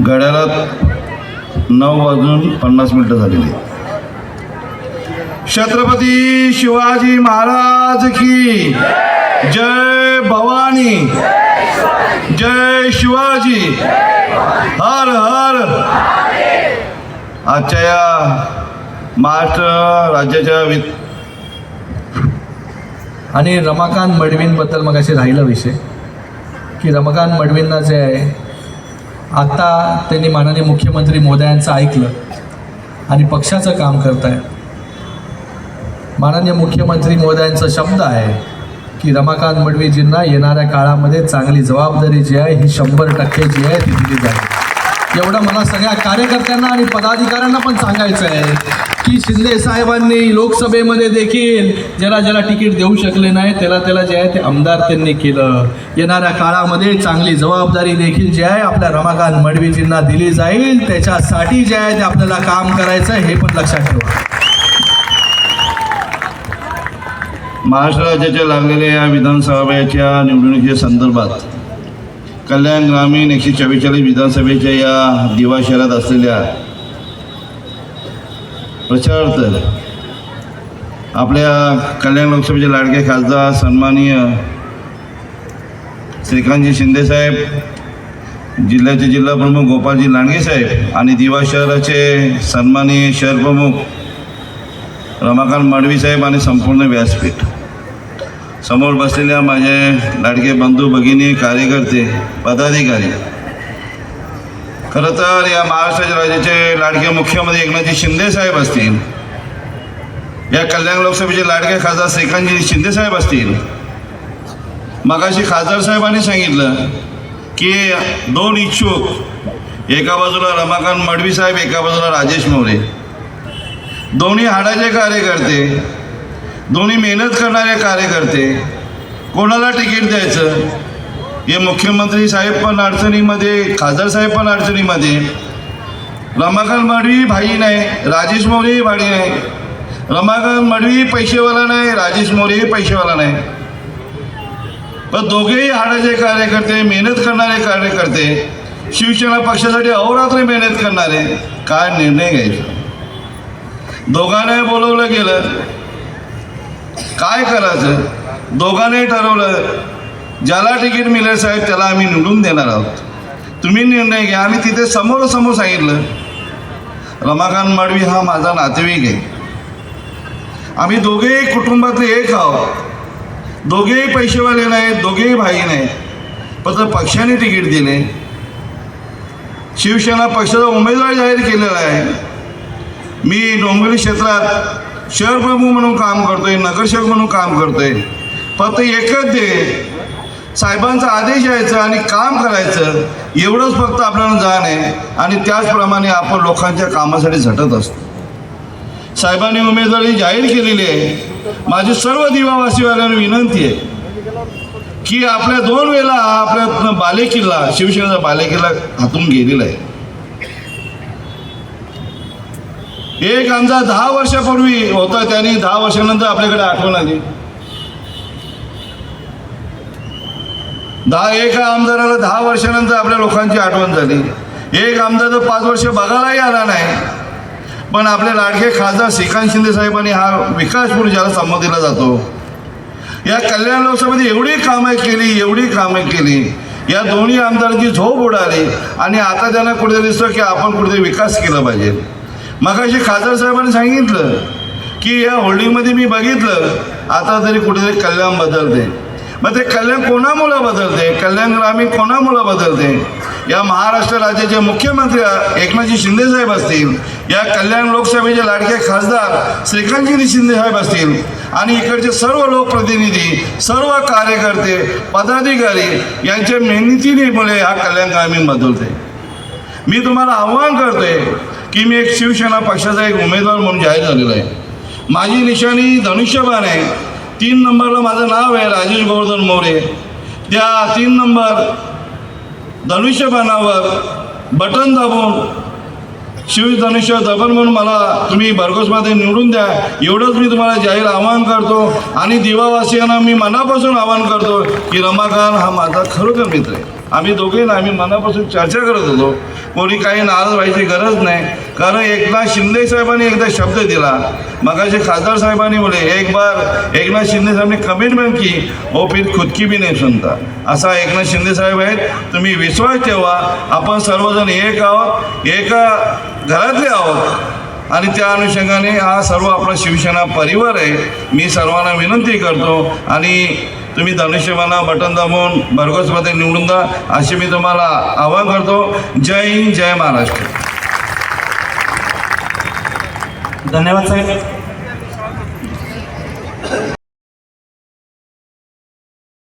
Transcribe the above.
घड्याळात नऊ वाजून पन्नास मिनटं झालेली. छत्रपती शिवाजी महाराज की जय भवानी जय शिवाजी हर हर. आजच्या या महाराष्ट्र राज्याच्या वि आणि रमाकांत मडवींबद्दल मग असे राहिला विषय की रमाकांत मडवींना जे आहे आत्ता त्यांनी माननीय मुख्यमंत्री मोदयांचं ऐकलं आणि पक्षाचं काम करत आहे माननीय मुख्यमंत्री मोदयांचा शब्द आहे की रमाकांत मडवीजींना येणाऱ्या काळामध्ये चांगली जबाबदारी जी आहे ही शंभर टक्के जी आहे ती दिली जाईल. एवढं मला सगळ्या कार्यकर्त्यांना आणि पदाधिकाऱ्यांना पण सांगायचं आहे की शिंदे साहेबांनी लोकसभेमध्ये देखील ज्याला ज्याला तिकीट देऊ शकले नाही त्याला त्याला जे आहे ते आमदार त्यांनी केलं. येणाऱ्या काळामध्ये चांगली जबाबदारी देखील जी आहे आपल्या रमाकांत मडवीजींना दिली जाईल. त्याच्यासाठी जे आहे ते आपल्याला काम करायचं आहे हे पण लक्षात ठेवा. महाराष्ट्र राज्याच्या लागलेल्या या विधानसभेच्या निवडणुकीच्या संदर्भात कल्याण ग्रामीण एकशे चव्वेचाळीस विधानसभेच्या या दिवा शहरात असलेल्या प्रचारार्थ आपल्या कल्याण लोकसभेचे लाडके खासदार सन्माननीय श्रीकांतजी शिंदेसाहेब जिल्ह्याचे जिल्हा प्रमुख गोपालजी लांडगेसाहेब आणि दिवा शहराचे सन्माननीय शहर प्रमुख रमाकांत माडवी साहेब आणि संपूर्ण व्यासपीठ. समोर बसलेल्या माझे लाडके बंधू भगिनी कार्यकर्ते पदाधिकारी. खरं तर या महाराष्ट्राच्या राज्याचे लाडके मुख्यमंत्री एकनाथजी शिंदे साहेब असतील या कल्याण लोकसभेचे लाडके खासदार श्रीकांतजी शिंदे साहेब असतील मगाशी खासदार साहेबांनी सांगितलं की दोन इच्छुक एका बाजूला रमाकांत मडवी साहेब एका बाजूला राजेश मोरे. दोन्ही हाडाचे कार्यकर्ते दोन्ही मेहनत करणारे कार्यकर्ते कोणाला तिकीट द्यायचं? हे मुख्यमंत्री साहेब पण अडचणीमध्ये खासदार साहेब पण अडचणीमध्ये. रमाकांत मडवी भाई नाही राजेश मोरे भाडी नाही. रमाकांत मडवी पैसेवाला नाही राजेश मोरे पैसेवाला नाही. पण दोघेही हाडाचे कार्यकर्ते मेहनत करणारे कार्यकर्ते शिवसेना पक्षासाठी अहोरात्र मेहनत करणारे काय निर्णय घ्यायचा? दोघांनाही बोलवलं गेलं. काय करायचं? दोघांनाही ठरवलं. ज्याला तिकीट मिळेल साहेब त्याला आम्ही निवडून देणार आहोत. तुम्ही निर्णय घ्या. आम्ही तिथे समोरासमोर सांगितलं. रमाकांत माडवी हा माझा नातेवाईक आहे. आम्ही दोघेही कुटुंबातले एक आहोत. दोघेही पैसेवाले नाहीत दोघेही भाई नाहीत. पण पक्षाने तिकीट दिले. शिवसेना पक्षाचा उमेदवार जाहीर केलेला आहे. मी डोंगरी क्षेत्रात शहर प्रमुख म्हणून काम करतोय नगरसेवक म्हणून काम करतोय. फक्त एकच दे साहेबांचा आदेश यायचा आणि काम करायचं एवढंच फक्त आपल्याला जाण आहे. आणि त्याचप्रमाणे आपण लोकांच्या कामासाठी झटत असतो. साहेबांनी उमेदवारी जाहीर केलेली आहे. माझी सर्व दिवावासीवाल्यांना विनंती आहे की आपल्या दोन वेळा आपल्या बालेकिल्ला शिवसेनेचा बालेकिल्ला हातून गेलेला आहे. एक आमचा दहा वर्षापूर्वी होता त्याने दहा वर्षानंतर आपल्याकडे आठवण आली. दहा एका आमदाराला दहा वर्षानंतर आपल्या लोकांची आठवण झाली. एक आमदार तर पाच वर्ष बघायलाही आला नाही. पण आपले लाडके खासदार श्रीकांत शिंदे साहेबांनी हा विकासपूर ज्याला संबोधिला जातो. या कल्याण लोकसभेत एवढी कामं केली एवढी कामं केली. या दोन्ही आमदारांची झोप उडाली. आणि आता त्यांना कुठेतरी दिसतं की आपण कुठेतरी विकास केला पाहिजे. मगाशी खासदार साहेबांनी सांगितलं की या होल्डिंगमध्ये मी बघितलं आता तरी कुठेतरी कल्याण बदलते. मग ते कल्याण कोणामुळं बदलते? कल्याण ग्रामीण कोणामुळं बदलते? या महाराष्ट्र राज्याचे मुख्यमंत्री एकनाथजी शिंदेसाहेब असतील या कल्याण लोकसभेचे लाडके खासदार श्रीकांतजी शिंदेसाहेब असतील आणि इकडचे सर्व लोकप्रतिनिधी सर्व कार्यकर्ते पदाधिकारी यांच्या मेहनतीमुळे हा कल्याण ग्रामीण बदलते. मी तुम्हाला आव्हान करतोय की मी एक शिवसेना पक्षाचा एक उमेदवार म्हणून जाहीर झालेला आहे. माझी निशाणी धनुष्यबाण आहे. तीन नंबरला माझं नाव आहे राजेश गोवर्धन मोरे. त्या तीन नंबर धनुष्यबाणावर बटन दाबून शिवधनुष्य दबन म्हणून मला तुम्ही भरघोसमध्ये निवडून द्या. एवढंच मी तुम्हाला जाहीर आवाहन करतो. आणि दिवावासियांना मी मनापासून आवाहन करतो की रमाकांत हा माझा खरोखर मित्र आहे. आम्ही दोघे ना आम्ही मनापासून चर्चा करत होतो. कोणी काही नाराज व्हायची गरज नाही. कारण एकनाथ शिंदे साहेबांनी एकदा शब्द दिला. मगाशी खासदार साहेबांनी बोले एक बार एकनाथ शिंदे साहेबांनी कमिटमेंट की ओ फिर खुदकी बी भी नाही सुनता. असा एकनाथ शिंदे साहेब आहेत. तुम्ही विश्वास ठेवा. आपण सर्वजण एक आहोत. एका घरातले आहोत. आणि त्या अनुषंगाने हा सर्व आपला शिवसेना परिवार आहे. मी सर्वांना विनंती करतो. आणि तुम्ही धनुष्यबाणा बटन दाबून भरघोसमध्ये निवडून द्या. असे मी तुम्हाला आवाहन करतो. जय हिंद जय महाराष्ट्र. धन्यवाद साहेब.